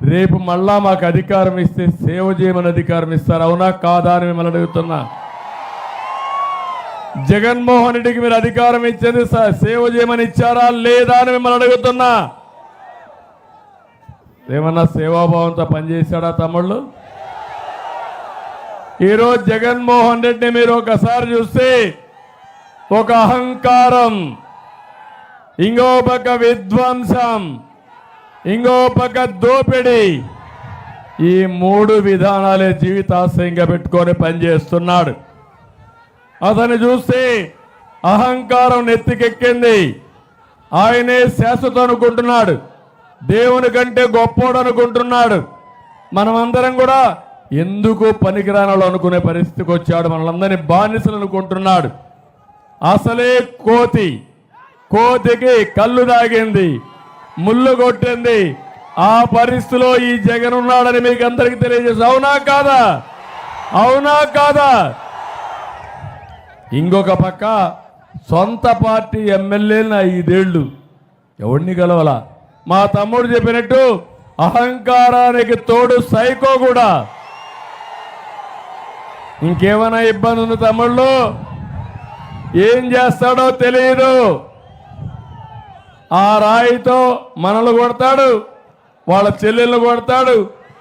రేపు మళ్ళా మాకు అధికారం ఇస్తే సేవ చేయమని అధికారం ఇస్తారు. అవునా? కాదా అని మిమ్మల్ని అడుగుతున్నా. జగన్మోహన్ రెడ్డికి మీరు అధికారం ఇచ్చేది సేవ చేయమని ఇచ్చారా? లేదా అని మిమ్మల్ని అడుగుతున్నా. ఏమన్నా సేవాభావంతో పనిచేశాడా తమ్ముళ్ళు? ఈరోజు జగన్మోహన్ రెడ్డిని మీరు ఒకసారి చూస్తే ఒక అహంకారం ఇంకో పక్క విధ్వంసం ఇంకో పక్క దోపిడి. ఈ మూడు విధానాలే జీవితాశయంగా పెట్టుకొని పనిచేస్తున్నాడు. అతను చూస్తే అహంకారం నెత్తికెక్కింది. ఆయనే శాశ్వతం అనుకుంటున్నాడు. దేవుని కంటే గొప్పోడు అనుకుంటున్నాడు. మనమందరం కూడా ఎందుకు పనికిరానాలో అనుకునే పరిస్థితికి వచ్చాడు మనలందరినీ బానిసలు అనుకుంటున్నాడు. అసలే కోతి. కోతికి కళ్ళు దాగింది. ముళ్ళు కొట్టింది. ఆ పరిస్థితిలో ఈ జగన్ ఉన్నాడని మీకు అందరికీ తెలియజేసి అవునా కాదా? అవునా కాదా? ఇంకొక పక్క సొంత పార్టీ ఎమ్మెల్యేలను ఐదేళ్ళు ఎవడిని గెలవాల? మా తమ్ముడు చెప్పినట్టు అహంకారానికి తోడు సైకో కూడా. ఇంకేమైనా ఇబ్బంది ఉంది తమ్ముళ్ళు? ఏం చేస్తాడో తెలియదు ఆ రాయితో మనలు కొడతాడు వాళ్ళ చెల్లెళ్ళు కొడతాడు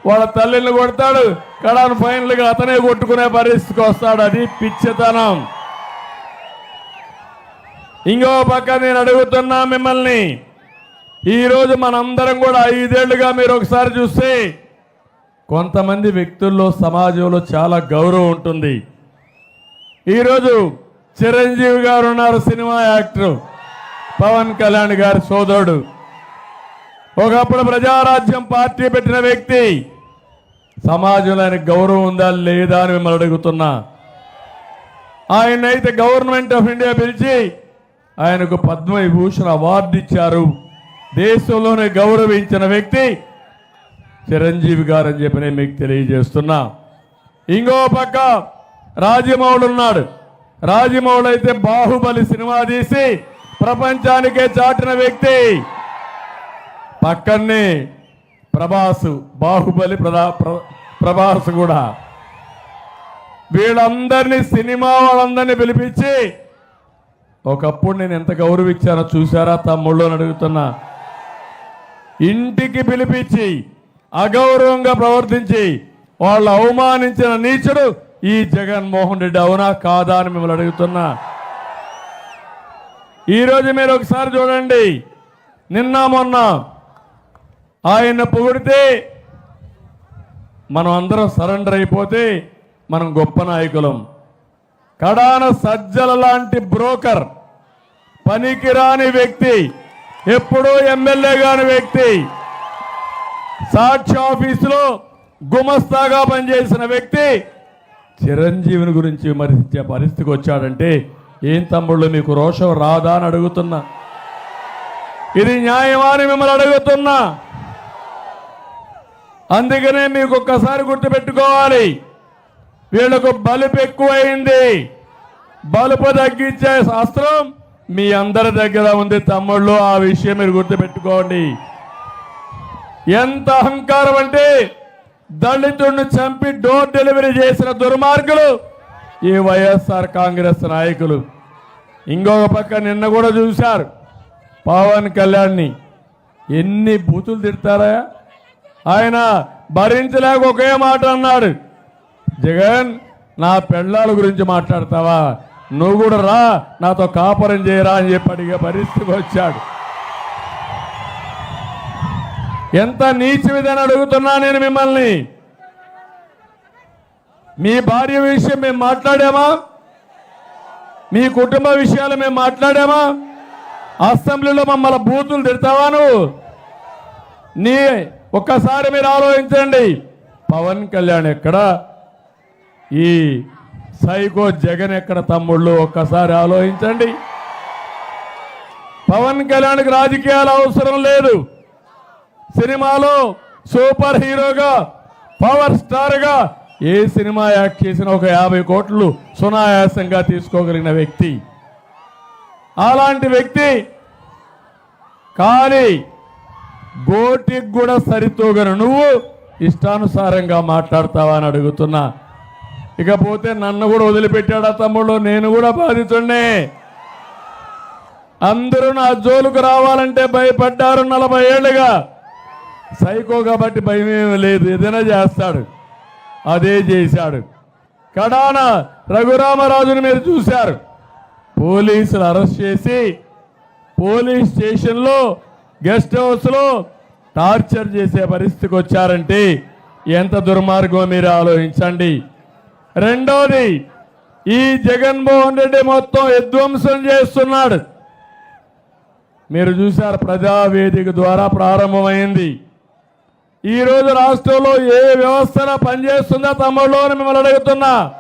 వాళ్ళ తల్లిని కొడతాడు. కడాను ఫైనల్గా అతనే కొట్టుకునే పరిస్థితికి వస్తాడు. అది పిచ్చితనం. ఇంకో పక్క నేను అడుగుతున్నా మిమ్మల్ని. ఈరోజు మనందరం కూడా ఐదేళ్ళుగా మీరు ఒకసారి చూస్తే కొంతమంది వ్యక్తుల్లో సమాజంలో చాలా గౌరవం ఉంటుంది. ఈరోజు చిరంజీవి గారు ఉన్నారు సినిమా యాక్టర్. పవన్ కళ్యాణ్ గారి సోదరుడు. ఒకప్పుడు ప్రజారాజ్యం పార్టీ పెట్టిన వ్యక్తి. సమాజంలో ఆయన గౌరవం ఉందా లేదా అని మిమ్మల్ని అడుగుతున్నా. ఆయన అయితే గవర్నమెంట్ ఆఫ్ ఇండియా పిలిచి ఆయనకు పద్మవిభూషణ్ అవార్డు ఇచ్చారు. దేశంలోనే గౌరవించిన వ్యక్తి చిరంజీవి గారు అని చెప్పి నేను మీకు తెలియజేస్తున్నా. ఇంకో పక్క రాజమౌళి ఉన్నాడు. రాజమౌళి అయితే బాహుబలి సినిమా తీసి ప్రపంచానికే చాటిన వ్యక్తి పక్కనే ప్రభాసు బాహుబలి ప్రదా ప్ర- ప్రభాస్ కూడా. వీళ్ళందరినీ సినిమా వాళ్ళందరినీ పిలిపించి ఒకప్పుడు నేను ఎంత గౌరవించానో చూసారా తమ్ముళ్ళు అని అడుగుతున్నా. ఇంటికి పిలిపించి అగౌరవంగా ప్రవర్తించి వాళ్ళు అవమానించిన నీచుడు ఈ జగన్మోహన్ రెడ్డి అవునా కాదా అని మిమ్మల్ని అడుగుతున్నా. ఈరోజు మీరు ఒకసారి చూడండి. నిన్న మొన్న ఆయన పొగిడితే మనం అందరం సరెండర్ అయిపోతే మనం గొప్ప నాయకులం. కడాన సజ్జల లాంటి బ్రోకర్ పనికిరాని వ్యక్తి ఎప్పుడూ ఎమ్మెల్యే కాని వ్యక్తి సాక్షి ఆఫీసులో గుమస్తాగా పనిచేసిన వ్యక్తి చిరంజీవిని గురించి విమర్శించే పరిస్థితికి వచ్చాడంటే ఏం తమ్ముళ్ళు మీకు రోషం రాదా అని అడుగుతున్నా. ఇది న్యాయమా అని మిమ్మల్ని అడుగుతున్నా. అందుకనే మీకు ఒక్కసారి గుర్తుపెట్టుకోవాలి. వీళ్ళకు బలుపు ఎక్కువైంది. బలుపు తగ్గించే శాస్త్రం మీ అందరి దగ్గర ఉంది తమ్ముళ్ళు ఆ విషయం మీరు గుర్తుపెట్టుకోండి. ఎంత అహంకారం అంటే దళితుడిని చంపి డోర్ డెలివరీ చేసిన దుర్మార్గులు ఈ వైఎస్ఆర్ కాంగ్రెస్ నాయకులు. ఇంకొక పక్క నిన్న కూడా చూశారు. పవన్ కళ్యాణ్ని. ఎన్ని బూతులు తిడతారా? ఆయన భరించలేక ఒకే మాట అన్నాడు. జగన్ నా పెళ్ళాల గురించి మాట్లాడతావా? నువ్వు కూడా రా నాతో కాపురం చేయరా అని చెప్పి అడిగే పరిస్థితికి వచ్చాడు. ఎంత నీచమిదని అడుగుతున్నా నేను మిమ్మల్ని? మీ భార్య విషయం మేము మాట్లాడామా? మీ కుటుంబ విషయాలు మేము మాట్లాడామా? అసెంబ్లీలో మమ్మల్ని బూతులు తిడతావా నువ్వు? నీ ఒక్కసారి మీరు ఆలోచించండి. పవన్ కళ్యాణ్ ఎక్కడ? ఈ సైకో జగన్ ఎక్కడ తమ్ముళ్ళు? ఒక్కసారి ఆలోచించండి. పవన్ కళ్యాణ్కి రాజకీయాలు అవసరం లేదు. సినిమాలో సూపర్ హీరోగా పవర్ స్టార్గా ఏ సినిమా యాక్ట్ చేసిన ఒక యాభై కోట్లు సునాయాసంగా తీసుకోగలిగిన వ్యక్తి. అలాంటి వ్యక్తి. కానీ గోటికి కూడా సరితూగను. నువ్వు ఇష్టానుసారంగా మాట్లాడతావా అని అడుగుతున్నా. ఇకపోతే నన్ను కూడా వదిలిపెట్టాడా తమ్ముడు నేను కూడా బాధితుండే అందరూ నా జోలుకు రావాలంటే భయపడ్డారు నలభై ఏళ్ళుగా. సైకో కాబట్టి భయం ఏమీ లేదు. ఏదైనా చేస్తాడు. అదే చేశాడు. కడాన రఘురామరాజుని మీరు చూశారు. పోలీసులు అరెస్ట్ చేసి పోలీస్ స్టేషన్లో గెస్ట్ హౌస్లో టార్చర్ చేసే పరిస్థితికి వచ్చారంటే ఎంత దుర్మార్గం మీరు ఆలోచించండి. రెండోది ఈ జగన్మోహన్ రెడ్డి మొత్తం విధ్వంసం చేస్తున్నాడు. మీరు చూశారు ప్రజావేదిక ద్వారా ప్రారంభమైంది. ఈ రోజు రాష్ట్రంలో ఏ వ్యవస్థన పనిచేస్తుందో తమ్ముళ్ళు అని మిమ్మల్ని అడుగుతున్నా.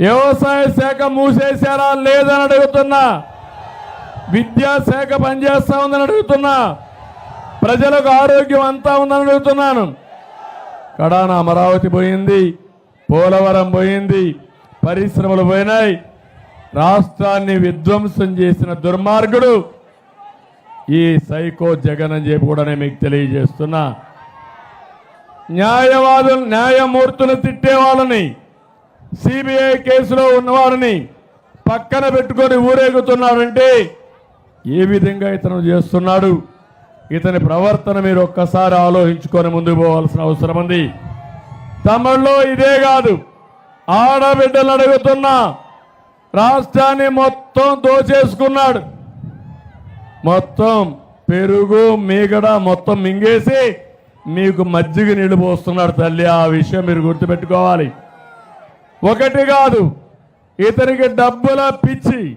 వ్యవసాయ శాఖ మూసేశారా లేదని అడుగుతున్నా. విద్యాశాఖ పనిచేస్తా ఉందని అడుగుతున్నా. ప్రజలకు ఆరోగ్యం అంతా ఉందని అడుగుతున్నాను. కడాన అమరావతి పోయింది పోలవరం పోయింది పరిశ్రమలు పోయినాయి. రాష్ట్రాన్ని విధ్వంసం చేసిన దుర్మార్గుడు ఈ సైకో జగన్ అని చెప్పి కూడా నేను మీకు తెలియజేస్తున్నా. న్యాయవాదులు న్యాయమూర్తులు తిట్టే వాళ్ళని సిబిఐ కేసులో ఉన్నవారిని పక్కన పెట్టుకొని ఊరేగుతున్నాడంటే ఏ విధంగా ఇతను చేస్తున్నాడు? ఇతని ప్రవర్తన మీరు ఒక్కసారి ఆలోచించుకొని ముందుకు పోవాల్సిన అవసరం ఉంది. తమిళ్ళో ఇదే కాదు. ఆడబిడ్డలు అడుగుతున్నా. రాష్ట్రాన్ని మొత్తం దోచేసుకున్నాడు. మొత్తం పెరుగు మీగడ మొత్తం మింగేసి మీకు మజ్జిగ నీళ్ళు పోస్తున్నాడు తల్లి. ఆ విషయం మీరు గుర్తుపెట్టుకోవాలి. ఒకటి కాదు ఇతనికి డబ్బుల పిచ్చి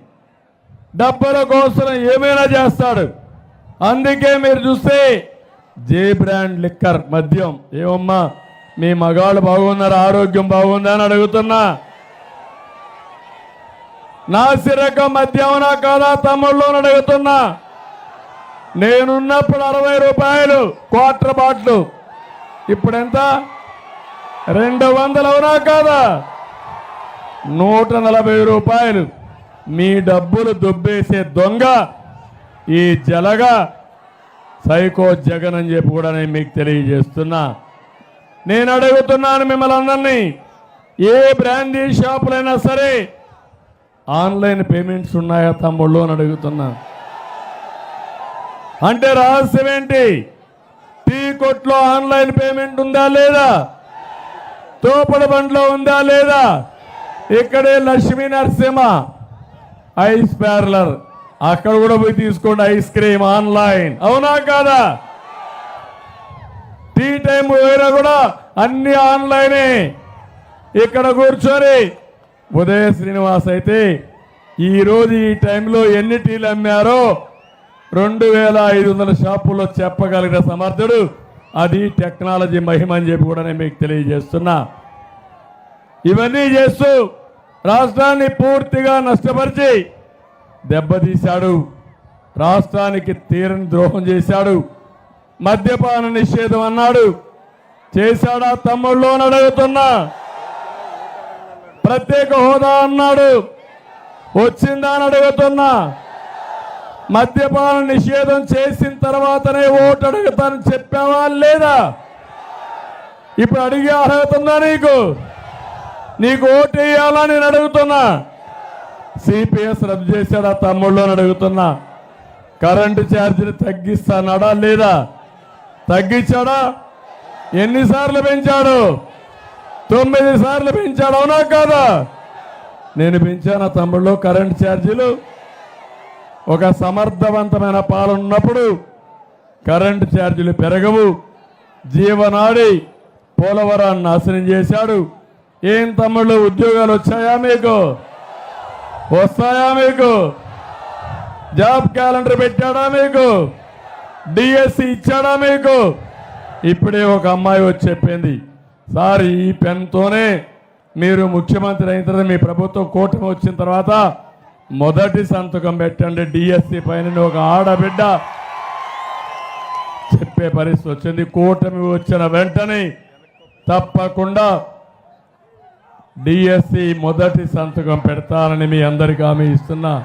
డబ్బుల కోసం ఏమైనా చేస్తాడు. అందుకే మీరు చూస్తే జే బ్రాండ్ లిక్కర్ మద్యం. ఏమమ్మా మీ మగాళ్ళు బాగున్నారు ఆరోగ్యం బాగుందా అని అడుగుతున్నా. నాసిరకం మద్యమనా కాదా తమ్ముళ్ళు అని అడుగుతున్నా. నేనున్నప్పుడు అరవై రూపాయలు క్వార్టర్ బాట్లు. ఇప్పుడు ఎంత రెండు వందలు అవునా కాదా? నూట నలభై రూపాయలు. మీ డబ్బులు దుబ్బేసే దొంగ ఈ జలగా సైకో జగన్ అని చెప్పి కూడా నేను మీకు తెలియజేస్తున్నా. నేను అడుగుతున్నాను మిమ్మల్ని అందరినీ ఏ బ్రాండీ షాపులైనా సరే ఆన్లైన్ పేమెంట్స్ ఉన్నాయా తమ్ముళ్ళు అని అడుగుతున్నాను అంటే రహస్యం ఏంటి? టీ కొట్లో ఆన్లైన్ పేమెంట్ ఉందా లేదా? తోపల బండ్లో ఉందా లేదా? ఇక్కడే లక్ష్మీ నరసింహ ఐస్ పార్లర్. అక్కడ కూడా పోయి తీసుకోండి ఐస్ క్రీమ్ ఆన్లైన్. అవునా కాదా? టీ టైం వేరే కూడా అన్ని ఆన్లైనే. ఇక్కడ కూర్చొని ఉదయ శ్రీనివాస్ అయితే ఈరోజు ఈ టైంలో ఎన్ని టీలు అమ్మారో రెండు వేల ఐదు వందల షాపుల్లో చెప్పగలిగిన సమర్థుడు. అది టెక్నాలజీ మహిమ అని చెప్పి కూడా నేను మీకు తెలియజేస్తున్నా. ఇవన్నీ చేస్తూ రాష్ట్రాన్ని పూర్తిగా నష్టపరిచి దెబ్బతీశాడు. రాష్ట్రానికి తీరని ద్రోహం చేశాడు. మద్యపాన నిషేధం అన్నాడు. చేశాడా తమ్ముళ్ళు అని అడుగుతున్నా. ప్రత్యేక హోదా అన్నాడు. వచ్చిందా అని అడుగుతున్నా. మద్యపాన నిషేధం చేసిన తర్వాతనే ఓటు అడుగుతానని చెప్పావా లేదా? ఇప్పుడు అడిగే అర్హత ఉందా నీకు? నీకు ఓటు వేయాలా నేను అడుగుతున్నా. సిపిఎస్ రద్దు చేశాడా తమ్ముళ్ళు అని అడుగుతున్నా. కరెంటు ఛార్జీలు తగ్గిస్తానాడా లేదా? తగ్గించాడా? ఎన్నిసార్లు పెంచాడు? తొమ్మిది సార్లు పెంచాడు అవునా కాదా? నేను పెంచానా తమ్ముళ్ళు కరెంటు ఛార్జీలు? ఒక సమర్థవంతమైన పాలన ఉన్నప్పుడు కరెంటు ఛార్జీలు పెరగవు. జీవనాడి పోలవరాన్ని నాశనం చేశాడు. ఏం తమ్ముళ్ళు ఉద్యోగాలు వచ్చాయా మీకు? వస్తాయా మీకు? జాబ్ క్యాలెండర్ పెట్టాడా మీకు? డిఎస్సి ఇచ్చాడా మీకు? ఇప్పుడే ఒక అమ్మాయి వచ్చి చెప్పింది సార్ ఈ పెన్తోనే మీరు ముఖ్యమంత్రి అయిన తర్వాత మీ ప్రభుత్వం కూటమి వచ్చిన తర్వాత మొదటి సంతకం పెట్టండి. డిఎస్సి పైన ఒక ఆడబిడ్డ చెప్పే పరిస్థితి వచ్చింది. కూటమి వచ్చిన వెంటనే తప్పకుండా డిఎస్సి మొదటి సంతకం పెడతానని మీ అందరికీ హామీ ఇస్తున్నా.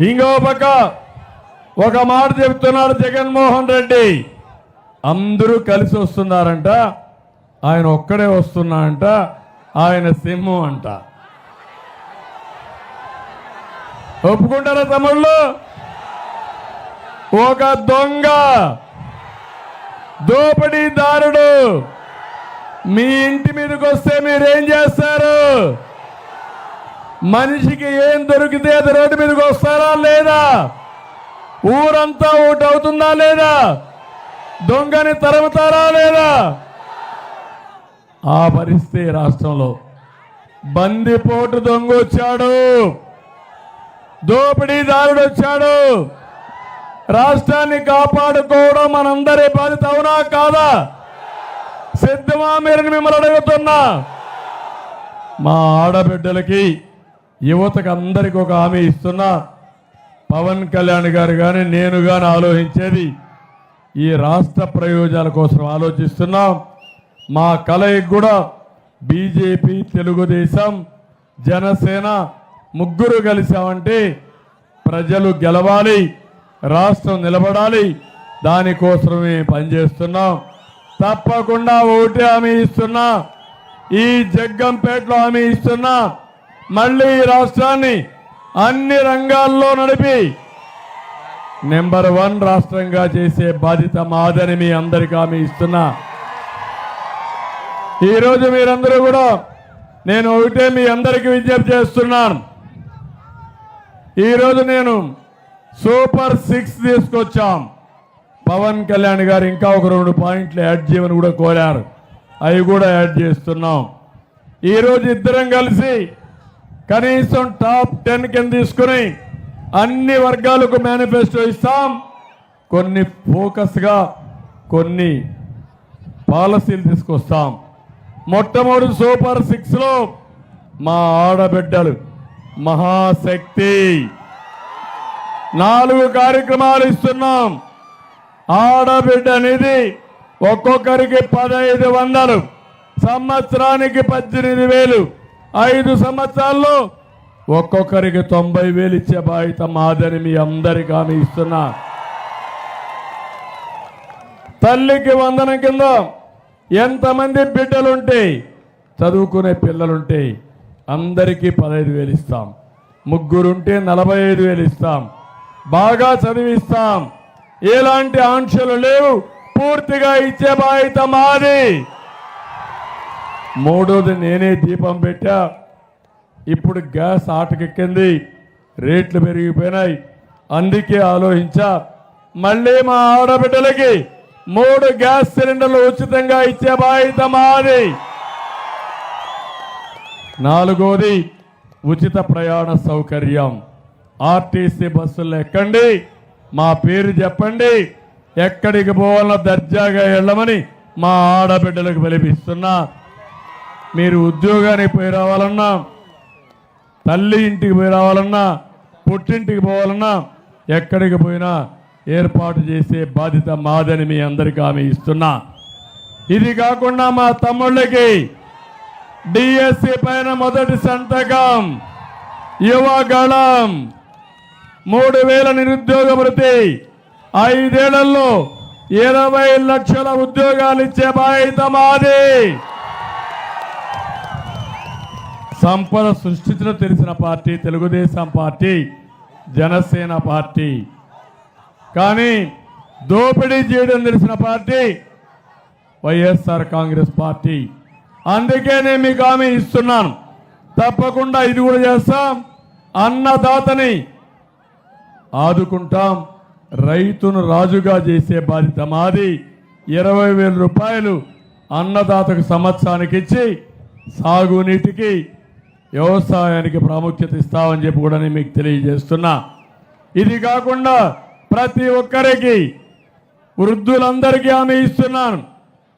ఇంకో పక్క ఒక మాట చెప్తున్నాడు జగన్మోహన్ రెడ్డి. అందరూ కలిసి వస్తున్నారంట. ఆయన ఒక్కడే వస్తున్నా అంట ఆయన సింహం అంట. ఒప్పుకుంటారా తమ్ముళ్ళు? ఒక దొంగ దోపిడీదారుడు. మీ ఇంటి మీదకి వస్తే మీరేం చేస్తారు? మనిషికి ఏం దొరికితే అది రోడ్డు మీదకి వస్తారా లేదా? ఊరంతా ఒకటి అవుతుందా లేదా? దొంగని తరుముతారా లేదా? ఆ పరిస్థితి రాష్ట్రంలో. బందిపోటు దొంగ వచ్చాడు. దోపిడీదారుడు వచ్చాడు రాష్ట్రాన్ని కాపాడుకోవడం మనందరి బాధ్యత అవునా కాదా? సిద్ధమా మీరు మిమ్మల్ని అడుగుతున్నా. మా ఆడబిడ్డలకి యువతకు అందరికి ఒక హామీ ఇస్తున్నా. పవన్ కళ్యాణ్ గారు కానీ నేను కానీ ఆలోచించేది ఈ రాష్ట్ర ప్రయోజనాల కోసం ఆలోచిస్తున్నాం. మా కలయికి కూడా బీజేపీ తెలుగుదేశం జనసేన ముగ్గురు కలిసామంటే ప్రజలు గెలవాలి రాష్ట్రం నిలబడాలి దానికోసమే పనిచేస్తున్నాం. తప్పకుండా ఓటు హామీ ఇస్తున్నా ఈ జగ్గంపేటలో హామీ ఇస్తున్నా మళ్ళీ ఈ రాష్ట్రాన్ని అన్ని రంగాల్లో నడిపి నెంబర్ వన్ రాష్ట్రంగా చేసే బాధ్యత మాదని మీ అందరికీ హామీ ఇస్తున్నా. ఈరోజు మీరందరూ కూడా నేను ఒకటే మీ అందరికీ విజ్ఞప్తి చేస్తున్నాను. ఈరోజు నేను సూపర్ సిక్స్ తీసుకొచ్చాం. పవన్ కళ్యాణ్ గారు ఇంకా ఒక రెండు పాయింట్లు యాడ్ చేయమని కూడా కోరారు. అవి కూడా యాడ్ చేస్తున్నాం. ఈరోజు ఇద్దరం కలిసి కనీసం టాప్ టెన్ కింద తీసుకుని అన్ని వర్గాలకు మేనిఫెస్టో ఇస్తాం. కొన్ని ఫోకస్గా కొన్ని పాలసీలు తీసుకొస్తాం. మొట్టమొదటి సూపర్ సిక్స్లో మా ఆడబిడ్డలు మహాశక్తి. నాలుగు కార్యక్రమాలు ఇస్తున్నాం. ఆడబిడ్డ నిధి ఒక్కొక్కరికి పదహైదు వందలు సంవత్సరానికి పద్దెనిమిది వేలు. ఐదు సంవత్సరాల్లో ఒక్కొక్కరికి తొంభై వేలు ఇచ్చే బాధ్యత మాదని మీ అందరికీ ఆమె ఇస్తున్నా. తల్లికి వందనం కింద ఎంతమంది బిడ్డలుంటే చదువుకునే పిల్లలుంటాయి అందరికీ పదహైదు వేలు ఇస్తాం. ముగ్గురుంటే నలభై ఐదు వేలు ఇస్తాం. బాగా చదివిస్తాం. ఎలాంటి ఆంక్షలు లేవు. పూర్తిగా ఇచ్చే బాధ్యత మాది. మూడోది నేనే దీపం పెట్టా. ఇప్పుడు గ్యాస్ ఆటకెక్కింది. రేట్లు పెరిగిపోయినాయి. అందుకే ఆలోచించా. మళ్ళీ మా ఆడబిడ్డలకి మూడు గ్యాస్ సిలిండర్లు ఉచితంగా ఇచ్చే బాధ్యత మాది. నాలుగోది ఉచిత ప్రయాణ సౌకర్యం. ఆర్టీసీ బస్సుల్లో ఎక్కండి. మా పేరు చెప్పండి. ఎక్కడికి పోవాలన్నా దర్జాగా వెళ్ళమని మా ఆడబిడ్డలకు పిలిపిస్తున్నా మీరు ఉద్యోగానికి పోయి రావాలన్నా తల్లి ఇంటికి పోయి రావాలన్నా పుట్టింటికి పోవాలన్నా ఎక్కడికి పోయినా ఏర్పాటు చేసే బాధ్యత మాదని మీ అందరికీ ఆమె ఇస్తున్నా. ఇది కాకుండా మా తమ్ముళ్ళకి డిఎస్సి పైన మొదటి సంతకం. యువగళం మూడు వేల నిరుద్యోగ భృతి ఐదేళ్ళలో ఇరవై లక్షల ఉద్యోగాలు ఇచ్చే బాధ్యత మాది. సంపద సృష్టించిన తెలిసిన party Telugu Desam party Janasena party. కానీ దోపిడీ చేయడం తెలిసిన పార్టీ వైఎస్ఆర్ కాంగ్రెస్ పార్టీ. అందుకే నేను మీకు హామీ ఇస్తున్నాను. తప్పకుండా ఇది కూడా చేస్తాం. అన్నదాతని ఆదుకుంటాం. రైతును రాజుగా చేసే బాధ్యత మాది. ఇరవై వేల రూపాయలు అన్నదాతకు సంవత్సరానికి ఇచ్చి సాగునీటికి వ్యవసాయానికి ప్రాముఖ్యత ఇస్తామని చెప్పి కూడా నేను మీకు తెలియజేస్తున్నా. ఇది కాకుండా ప్రతి ఒక్కరికి వృద్ధులందరికీ ఆమె ఇస్తున్నాను.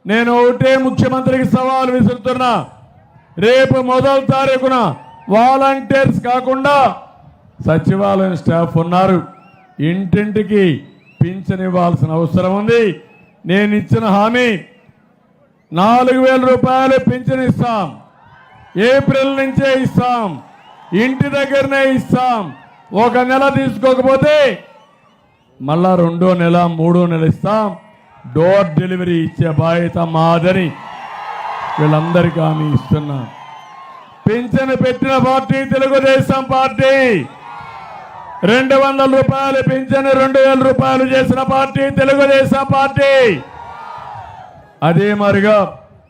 నేను ఒకటే ముఖ్యమంత్రికి సవాల్ విసురుతున్నా. రేపు మొదటి తారీఖున వాలంటీర్స్ కాకుండా సచివాలయం స్టాఫ్ ఉన్నారు. ఇంటింటికి పింఛన్ ఇవ్వాల్సిన అవసరం ఉంది. నేను ఇచ్చిన హామీ నాలుగు వేల రూపాయలు పింఛన్ ఇస్తాం. ఏప్రిల్ నుంచే ఇస్తాం. ఇంటి దగ్గరనే ఇస్తాం. ఒక నెల తీసుకోకపోతే మళ్ళా రెండో నెల మూడో నెల ఇస్తాం. డోర్ డెలివరీ ఇచ్చే బాధ్యత మాదని వీళ్ళందరికీ హామీ ఇస్తున్నా పింఛను పెట్టిన పార్టీ తెలుగుదేశం పార్టీ. రెండు వందల రూపాయలు పింఛను రెండు వేల రూపాయలు చేసిన పార్టీ తెలుగుదేశం పార్టీ. అదే మరిగా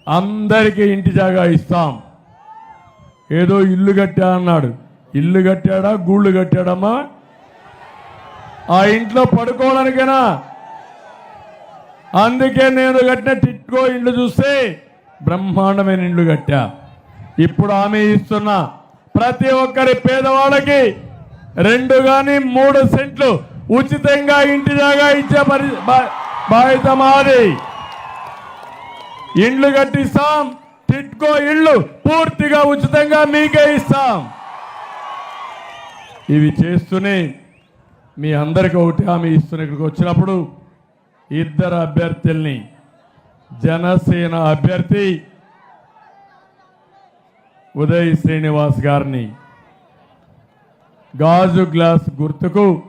అందరికీ ఇంటి జాగా ఇస్తాం. ఏదో ఇల్లు కట్టా అన్నాడు. ఇల్లు కట్టాడా గూళ్ళు కట్టాడమ్మా? ఆ ఇంట్లో పడుకోవడానికైనా అందుకే నేను కట్టిన టిట్కో ఇండ్లు చూస్తే బ్రహ్మాండమైన ఇండ్లు కట్టా. ఇప్పుడు ఆమె ఇస్తున్నా ప్రతి ఒక్కరి పేదవాళ్ళకి రెండు కానీ మూడు సెంట్లు ఉచితంగా ఇంటి జాగా ఇచ్చే పరి బా- బాధ్యత మాది. ఇండ్లు కట్టిస్తాం టిట్కో ఇళ్ళు పూర్తిగా ఉచితంగా మీకే ఇస్తాం. ఇవి చేస్తూనే మీ అందరికీ ఒకటి హామీ ఇస్తున్న ఇక్కడికి వచ్చినప్పుడు ఇద్దరు అభ్యర్థుల్ని. జనసేన అభ్యర్థి ఉదయ్ శ్రీనివాస్ గారిని. గాజు గ్లాస్ గుర్తుకు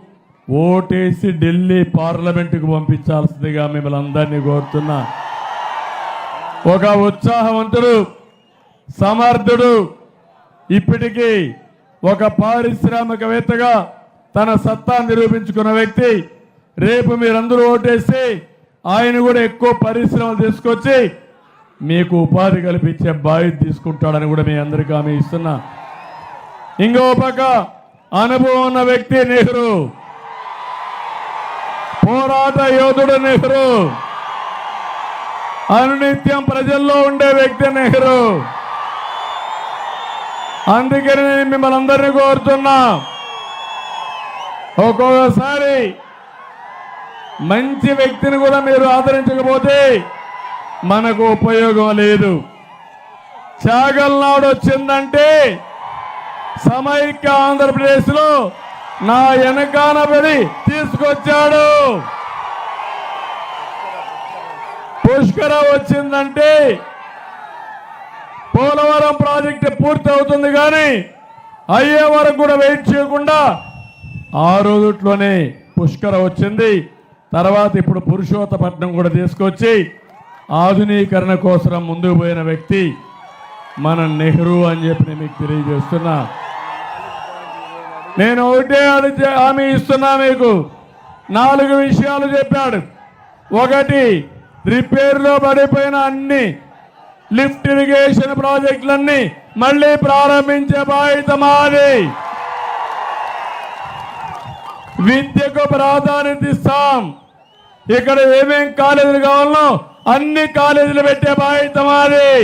ఓటేసి ఢిల్లీ పార్లమెంటుకు పంపించాల్సిందిగా మిమ్మల్ని అందరినీ కోరుతున్నా. ఒక ఉత్సాహవంతుడు సమర్థుడు ఇప్పటికీ ఒక పారిశ్రామికవేత్తగా తన సత్తా నిరూపించుకున్న వ్యక్తి రేపు మీరందరూ ఓటేసి ఆయన కూడా ఎక్కువ పరిశ్రమలు తీసుకొచ్చి మీకు ఉపాధి కల్పించే బాధ్యత తీసుకుంటాడని కూడా మీ అందరికీ హామీ ఇస్తున్నా. ఇంకో పక్క అనుభవం ఉన్న వ్యక్తి నెహ్రూ. పోరాట యోధుడు నెహ్రూ. అనునిత్యం ప్రజల్లో ఉండే వ్యక్తి నెహ్రూ. అందుకని నేను మిమ్మల్ని అందరినీ కోరుతున్నా. ఒక్కొక్కసారి మంచి వ్యక్తిని కూడా మీరు ఆదరించకపోతే మనకు ఉపయోగం లేదు. చాగల్నాడు వచ్చిందంటే సమైక్య ఆంధ్రప్రదేశ్లో నా వెనకాన పడి తీసుకొచ్చాడు. పుష్కర వచ్చిందంటే పోలవరం ప్రాజెక్టు పూర్తి అవుతుంది కానీ అయ్యే వరకు కూడా వెయిట్ చేయకుండా ఆ రోజుట్లోనే పుష్కర వచ్చింది. తర్వాత ఇప్పుడు పురుషోత్తపట్నం కూడా తీసుకొచ్చి ఆధునీకరణ కోసం ముందుకు పోయిన వ్యక్తి మన నెహ్రూ అని చెప్పి నేను మీకు తెలియజేస్తున్నా. నేను ఒకటే హామీ ఇస్తున్నా మీకు. నాలుగు విషయాలు చెప్పాడు. ఒకటి రిపేర్లో పడిపోయిన అన్ని లిఫ్ట్ ఇరిగేషన్ ప్రాజెక్టులన్నీ మళ్ళీ ప్రారంభించే బాధ్యత మాది. విద్యకు ప్రాధాన్యత ఇస్తాం. ఇక్కడ ఏమేం కాలేజీలు కావాలనో అన్ని కాలేజీలు పెట్టే బాధ్యత మాది.